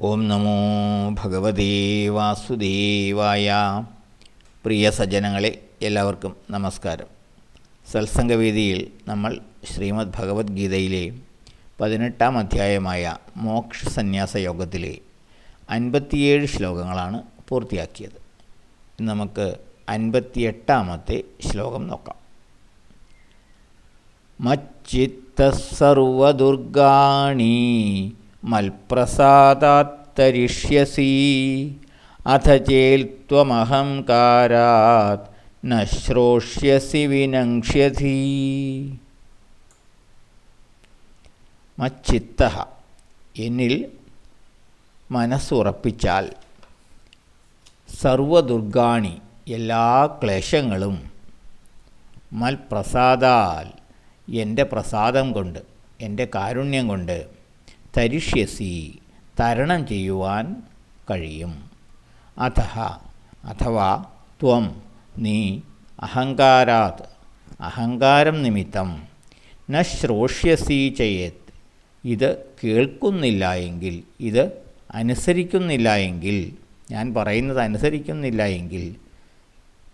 ഓം നമോ ഭഗവതേ വാസുദേവായ. പ്രിയ സജ്ജനങ്ങളെ എല്ലാവർക്കും നമസ്കാരം. സത്സംഗവേദിയിൽ നമ്മൾ ശ്രീമദ് ഭഗവത്ഗീതയിലെ പതിനെട്ടാം അധ്യായമായ മോക്ഷ സന്യാസ യോഗത്തിലെ അൻപത്തിയേഴ് ശ്ലോകങ്ങളാണ് പൂർത്തിയാക്കിയത്. നമുക്ക് അൻപത്തിയെട്ടാമത്തെ ശ്ലോകം നോക്കാം. മച്ചിത്തസർവദുർഗാണി മൽപ്രസാദാത്തരിഷ്യസി. അഥ ചേൽത്വമഹങ്കാരാത് ന ശ്രോഷ്യസി വിനക്ഷ്യധി. മച്ചിത്ത എന്നിൽ മനസ്സുറപ്പിച്ചാൽ സർവദുർഗാണി എല്ലാ ക്ലേശങ്ങളും മൽപ്രസാദാൽ എന്റെ പ്രസാദം കൊണ്ട് എന്റെ കാരുണ്യം കൊണ്ട് തരിഷ്യസി തരണം ചെയ്യുവാൻ കഴിയും. അഥ അഥവാ ത്വം നീ അഹങ്കാരാത്. അഹങ്കാരം നിമിത്തം ന ശ്രോഷ്യസി ചെയ്യത്. ഇത് കേൾക്കുന്നില്ല എങ്കിൽ ഇത് അനുസരിക്കുന്നില്ല എങ്കിൽ ഞാൻ പറയുന്നത് അനുസരിക്കുന്നില്ല എങ്കിൽ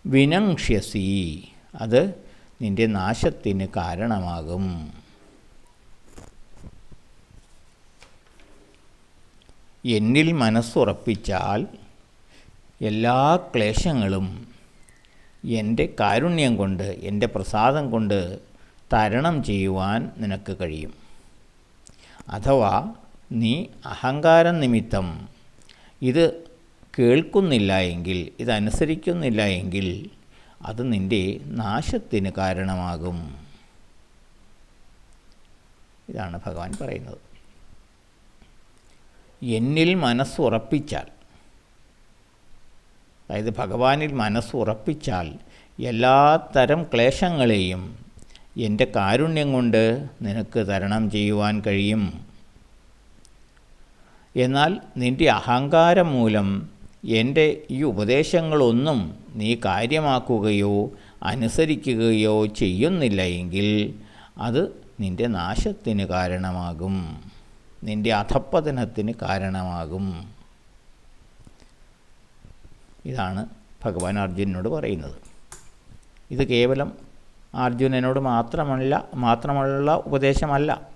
വിനങ്ഷ്യസി അത് നിന്റെ നാശത്തിന് കാരണമാകും. എന്നിൽ മനസ്സുറപ്പിച്ചാൽ എല്ലാ ക്ലേശങ്ങളും എന്റെ കാരുണ്യം കൊണ്ട് എന്റെ പ്രസാദം കൊണ്ട് തരണം ചെയ്യുവാൻ നിനക്ക് കഴിയും. അഥവാ നീ അഹങ്കാരം നിമിത്തം ഇത് കേൾക്കുന്നില്ല എങ്കിൽ ഇതനുസരിക്കുന്നില്ല എങ്കിൽ അത് നിന്റെ നാശത്തിന് കാരണമാകും. ഇതാണ് ഭഗവാൻ പറയുന്നത്. എന്നിൽ മനസ്സുറപ്പിച്ചാൽ അതായത് ഭഗവാനിൽ മനസ്സുറപ്പിച്ചാൽ എല്ലാ തരം ക്ലേശങ്ങളെയും എന്റെ കാരുണ്യം കൊണ്ട് നിനക്ക് തരണം ചെയ്യുവാൻ കഴിയും. എന്നാൽ നിന്റെ അഹങ്കാരം മൂലം എന്റെ ഈ ഉപദേശങ്ങളൊന്നും നീ കാര്യമാക്കുകയോ അനുസരിക്കുകയോ ചെയ്യുന്നില്ല എങ്കിൽ അത് നിന്റെ നാശത്തിന് കാരണമാകും. നിന്റെ അധപ്പതനത്തിന് കാരണമാകും. ഇതാണ് ഭഗവാൻ അർജുനനോട് പറയുന്നത്. ഇത് കേവലം അർജുനനോട് മാത്രമല്ല മാത്രമുള്ള ഉപദേശമല്ല.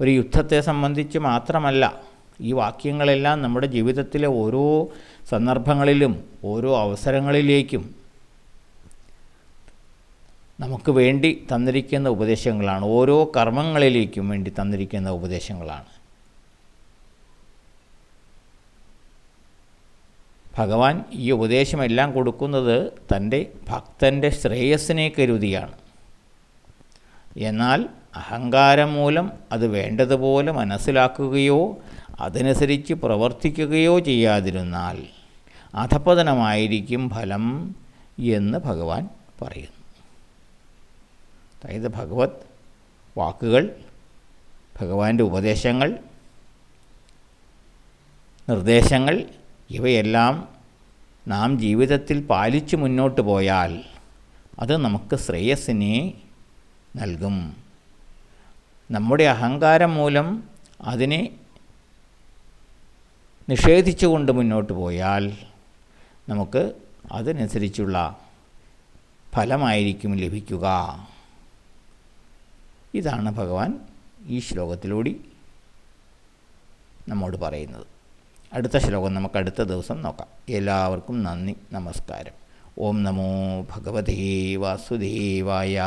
ഒരു യുദ്ധത്തെ സംബന്ധിച്ച് മാത്രമല്ല ഈ വാക്യങ്ങളെല്ലാം നമ്മുടെ ജീവിതത്തിലെ ഓരോ സന്ദർഭങ്ങളിലും ഓരോ അവസരങ്ങളിലേക്കും നമുക്ക് വേണ്ടി തന്നിരിക്കുന്ന ഉപദേശങ്ങളാണ്. ഓരോ കർമ്മങ്ങളിലേക്കും വേണ്ടി തന്നിരിക്കുന്ന ഉപദേശങ്ങളാണ്. ഭഗവാൻ ഈ ഉപദേശമെല്ലാം കൊടുക്കുന്നത് തന്റെ ഭക്തന്റെ ശ്രേയസ്സിനെ കരുതിയാണ്. എന്നാൽ അഹങ്കാരം മൂലം അത് വേണ്ടതുപോലെ മനസ്സിലാക്കുകയോ അതനുസരിച്ച് പ്രവർത്തിക്കുകയോ ചെയ്യാതിരുന്നാൽ അധപതനമായിരിക്കും ഫലം എന്ന് ഭഗവാൻ പറയുന്നു. അതായത് ഭഗവത് വാക്കുകൾ ഭഗവാന്റെ ഉപദേശങ്ങൾ നിർദ്ദേശങ്ങൾ ഇവയെല്ലാം നാം ജീവിതത്തിൽ പാലിച്ചു മുന്നോട്ട് പോയാൽ അത് നമുക്ക് ശ്രേയസ്സിനെ നൽകും. നമ്മുടെ അഹങ്കാരം മൂലം അതിനെ നിഷേധിച്ചുകൊണ്ട് മുന്നോട്ട് പോയാൽ നമുക്ക് അതിനനുസരിച്ചുള്ള ഫലമായിരിക്കും ലഭിക്കുക. ഇതാണ് ഭഗവാൻ ഈ ശ്ലോകത്തിലൂടെ നമ്മോട് പറയുന്നത്. അടുത്ത ശ്ലോകം നമുക്ക് അടുത്ത ദിവസം നോക്കാം. എല്ലാവർക്കും നന്ദി നമസ്കാരം. ഓം നമോ ഭഗവതേ വാസുദേവായ.